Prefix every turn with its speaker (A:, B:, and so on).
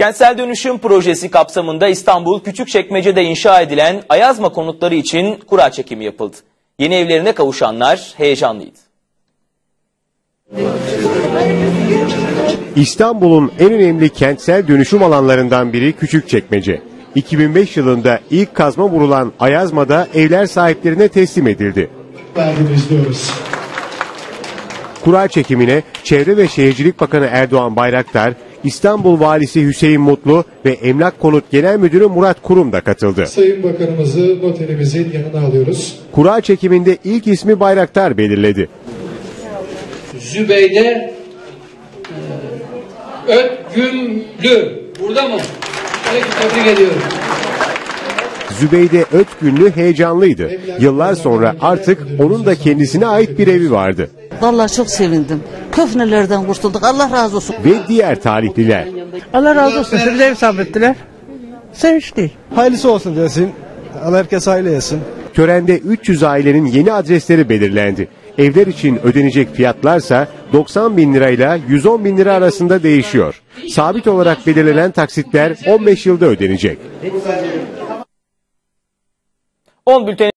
A: Kentsel dönüşüm projesi kapsamında İstanbul Küçükçekmece'de inşa edilen Ayazma konutları için kura çekimi yapıldı. Yeni evlerine kavuşanlar heyecanlıydı.
B: İstanbul'un en önemli kentsel dönüşüm alanlarından biri Küçükçekmece. 2005 yılında ilk kazma vurulan Ayazma'da evler sahiplerine teslim edildi. Kura çekimine Çevre ve Şehircilik Bakanı Erdoğan Bayraktar, İstanbul Valisi Hüseyin Mutlu ve Emlak Konut Genel Müdürü Murat Kurum da katıldı.
C: Sayın Bakanımızı noterimizin yanına alıyoruz.
B: Kura çekiminde ilk ismi Bayraktar belirledi.
D: Zübeyde e, Ötgümlü. Burada mı? Peki tebrik ediyorum.
B: Zübeyde Ötgünlü heyecanlıydı. Yıllar sonra artık onun da kendisine ait bir evi vardı.
E: Vallahi çok sevindim. Köfnelerden kurtulduk. Allah razı olsun.
B: Ve diğer talihliler.
F: Allah razı olsun. Ev sabrettiler. Sevinçli.
G: Hayırlısı olsun desin. Allah herkes hayırlı etsin.
B: Törende 300 ailenin yeni adresleri belirlendi. Evler için ödenecek fiyatlarsa 90 bin lirayla 110 bin lira arasında değişiyor. Sabit olarak belirlenen taksitler 15 yılda ödenecek.
A: 10 bülten